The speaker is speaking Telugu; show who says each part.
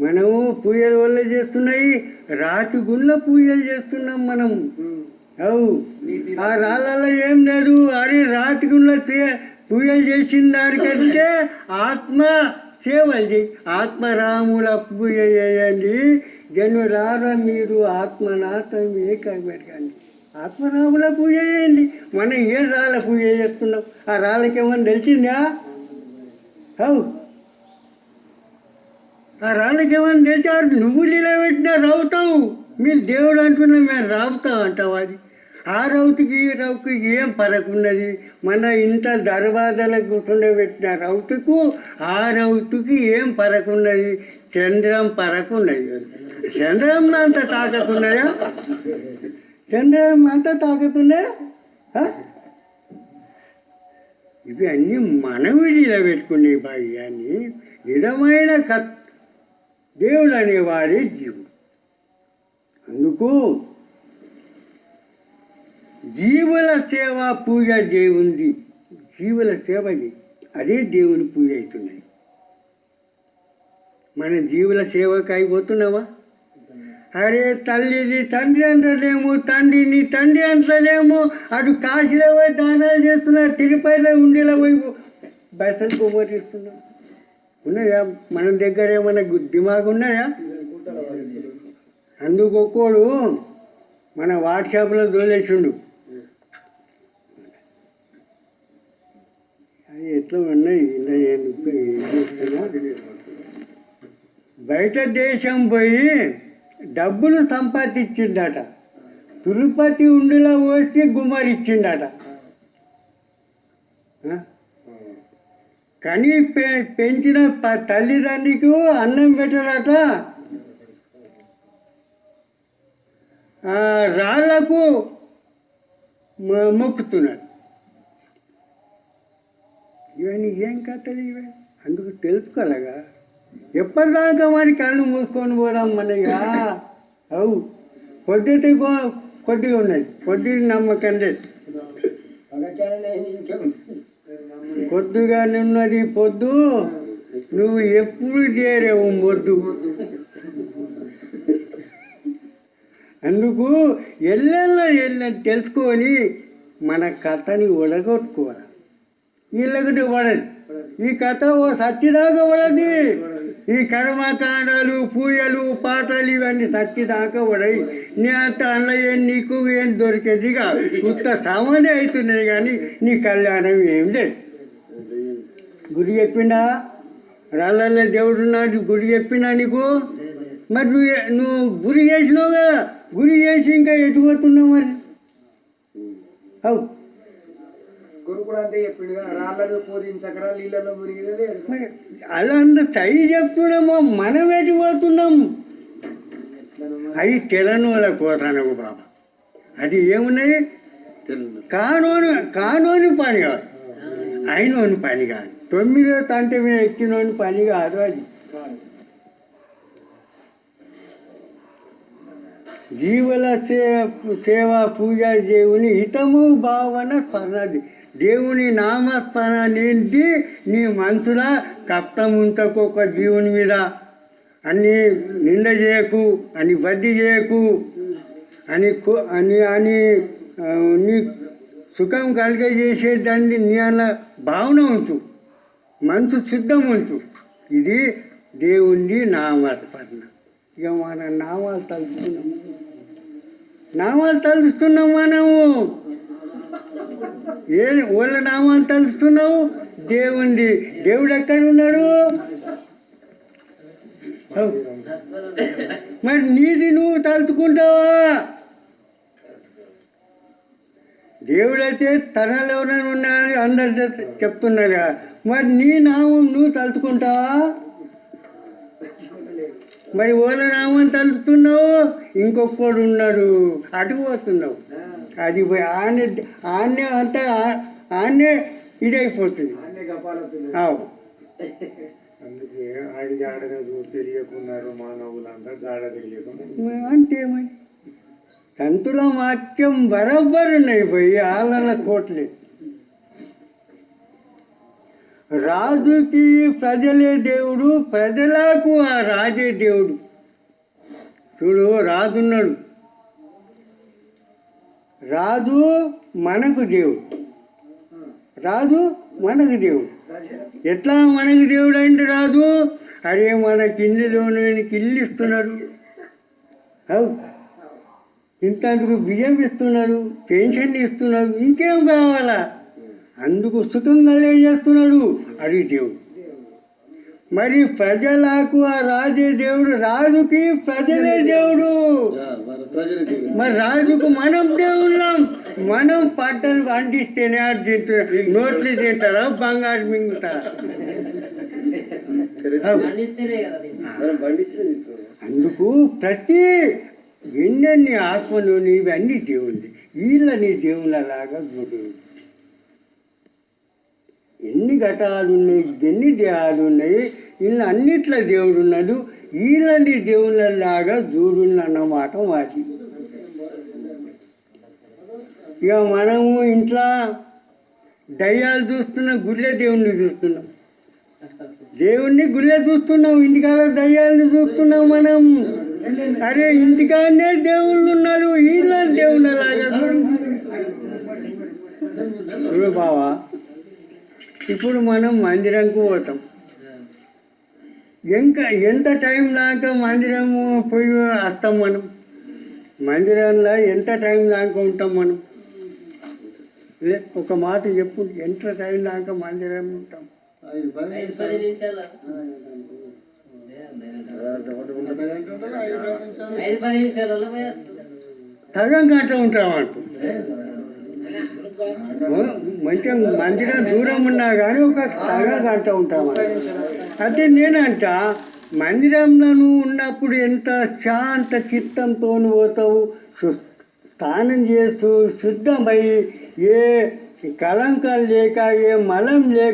Speaker 1: మనము పూజల వల్ల చేస్తున్నాయి రాతి గుళ్ళ పూజలు చేస్తున్నాం మనం. అవు. ఆ రాళ్ళలో ఏం లేదు అరే రాతి గుళ్ళ పూజలు చేసిన దానికంటే ఆత్మ సేవలు చేయి. ఆత్మరాముల పూజ చేయండి జనులారా మీరు ఆత్మనాథం ఏకబెరగండి ఆత్మరాముల పూజ చేయండి మనం ఏ రాళ్ళ పూజ చేస్తున్నాం? ఆ రాళ్ళకి ఏమన్నా తెలిసిందా? అవు. ఆ రాణజీవన్ ఏమన్నా తెలిసారు నువ్వు నిలబెట్టినా రవుతావు మీరు దేవుడు అంటున్నా మేము రావుతాం అంటావు అది? ఆ రౌతుకి ఈ రౌతుకి ఏం పరకున్నది? మన ఇంట దర్వాజాల కూర్చుండబెట్టిన రౌతుకు ఆ రౌతుకి ఏం పరకున్నది? చంద్రం పరకున్నది. చంద్రం అంత తాకతున్నాయా చంద్రం అంత తాకతున్నాయా ఇవి అన్నీ మనవి నిలబెట్టుకునే భాగ్యాన్ని నిజమైన కత్ దేవుడు అనేవాడే జీవుడు. అందుకు జీవుల సేవ పూజ దేవుంది జీవుల సేవ అదే దేవుని పూజ అవుతున్నది. మన జీవుల సేవకు అయిపోతున్నామా అరే తల్లిది తండ్రి అంటలేము తండ్రిని తండ్రి అంటలేము. అటు కాశీలో పోయి దానాలు చేస్తున్నా తిరుపతిలో ఉండేలా పోయి బయటలు పోగొట్టిస్తున్నాం ఉన్నాయా? మన దగ్గర ఏమైనా దిమాగ్ ఉన్నాయా? అందుకు ఒక్కోడు మన వాట్సాప్లో దోలేసిండు అది ఎట్లా ఉన్నాయి? బయట దేశం పోయి డబ్బులు సంపాదించిండట. తిరుపతి ఉండిలో పోసి గుమ్మరిచ్చిండట. ఆ? కానీ పె పెంచిన తల్లిదండ్రికి అన్నం పెట్టడట రాళ్ళకు మొక్కుతున్నాడు ఇవన్నీ ఏం కథలు ఇవే? అందుకు తెలుసుకోలేగా ఎప్పటిదాకా మరి కళ్ళు మూసుకొని పోదాం మనగా అవు కొద్ది కొద్దిగా ఉన్నది. కొద్దిగా నమ్మకం లేదు. పొద్దుగా నిన్నది పొద్దు నువ్వు ఎప్పుడు చేరేవు మొద్దు అందుకు ఎల్లెల్లో ఎల్లని తెలుసుకొని మన కథని ఒడగొట్టుకోవాలి. వీళ్ళకి పడదు ఈ కథ ఓ సచ్చిదాకా పడది ఈ కర్మకాండాలు పూజలు పాటలు ఇవన్నీ సత్యదాకా పడయి నీ అంత అందులో ఏం నీకు ఏం దొరికేది ఇక ఉత్త సామాన్య అవుతున్నాయి కానీ నీ కళ్యాణం ఏం లేదు. గుడి చెప్పిండా రాళ్ళల్లో దేవుడు ఉన్నాడు గుడి చెప్పినా నీకు? మరి నువ్వు నువ్వు గురి చేసినావు కదా గురి చేసి ఇంకా ఎటు పోతున్నావు మరి? అవు.
Speaker 2: గురుకుడు చెప్పిండు నీళ్ళలో
Speaker 1: అలా అంత సై చెప్తున్నామో మనం ఎటు పోతున్నాం? అవి తెలనోళ్ళ పోతాను బాబా. అది ఏమున్నది? కానూని కానూని పని కాదు. అయినోని పని కాదు. తొమ్మిదో తంట మీద ఎక్కినోని పని కాదు అది. జీవుల సే సేవ పూజ దేవుని హితము భావన స్మరణది దేవుని నామస్మరణ నింది నీ మనసుల కష్టం ఒక జీవుని మీద అన్ని నింద చేయకు అని బద్ది చేయకు అని అని అని నీ సుఖం కలిగజేసేదాన్ని నీ అన్న భావన ఉంచు. మంచు సిద్ధం ఉంచు ఇది దేవుని నామస్మరణ ఇక మన నామాలు తలుచుకున్నాము నామాలు తలుస్తున్నాం మనము? ఏ వాళ్ళ నామాలు తలుస్తున్నావు? దేవుంది దేవుడు ఎక్కడ ఉన్నాడు? మరి నీది నువ్వు తలుచుకుంటావా? దేవుడైతే తనలో ఎవరైనా ఉన్నాడని అందరు చెప్తున్నారు కదా. మరి నీ నామం నువ్వు తలుచుకుంటావా మరి ఓల నామం తలుస్తున్నావు ఇంకొకడు ఉన్నాడు అటు పోతున్నావు. అది పోయి ఆనే ఆనే అంతా ఆనే ఇదైపోతుంది.
Speaker 3: అందుకే ఆడి జాడగా తెలియకున్నారు మానవులంతా జాడ తెలియకుండా
Speaker 1: అంతే మరి? తంతుల వాక్యం బరబ్బర్ ఉన్నాయి పోయి ఆలన కోట్లే. రాజుకి ప్రజలే దేవుడు ప్రజలకు ఆ రాజే దేవుడు. చూడు రాజున్నాడు రాజు మనకు దేవుడు. రాజు మనకు దేవుడు. ఎట్లా మనకు దేవుడు అంటే రాజు? అరే మనకి ఇల్లులోనికి ఇల్లు ఇస్తున్నాడు అవు. ఇంతకు బియ్యం ఇస్తున్నాడు పెన్షన్ ఇస్తున్నాడు ఇంకేం కావాలా? అందుకు సుఖంగా చేస్తున్నాడు. అది దేవుడు. మరి ప్రజలకు ఆ రాజే దేవుడు. రాజుకి ప్రజలే దేవుడు. మరి రాజుకు మనం దేవుళ్ళం. మనం పంటలు పండిస్తేనే తింటారు నోట్లు తింటారా బంగారు మింగుతారా. అందుకు ప్రతి ఎన్నెన్ని ఆత్మలు ఇవన్నీ దేవుళ్ళు వీళ్ళని దేవుళ్ళలాగా చూడు. ఎన్ని ఘటాలున్నాయి ఎన్ని దేహాలున్నాయి ఉన్నాయి వీళ్ళ అన్నిట్లో దేవుడు ఉన్నాడు దేవుళ్ళలాగా చూడు అన్నమాట మాది ఇక మనము ఇంట్లో దయ్యాలు చూస్తున్నాం గుళ్ళే దేవుణ్ణి చూస్తున్నాం. దేవుణ్ణి గుళ్ళే చూస్తున్నాం ఇంటికాడ దయ్యాలను చూస్తున్నాం మనం. అరే ఇంటికాడనే దేవుళ్ళు ఉన్నారు వీళ్ళ దేవుళ్ళలాగా. చూడు బావా. ఇప్పుడు మనం మందిరంకు పోతాం. ఇంకా ఎంత టైం దాకా మందిరము పోయి వస్తాం మనం? మందిరంలో ఎంత టైం దాకా ఉంటాం మనం? లే ఒక మాట చెప్పు ఎంత టైం దాకా మందిరం ఉంటాం? సగం గంట ఉంటాం అంటూ మంచిగా మందిరం దూరం ఉన్నా కానీ ఒక తగదు అంటూ ఉంటాం అదే నేనంట మందిరంలో నువ్వు ఉన్నప్పుడు ఎంత శాంత చిత్తంతో పోతావు? స్నానం చేస్తూ శుద్ధమై ఏ కలంకాలు లేక ఏ మలం లేక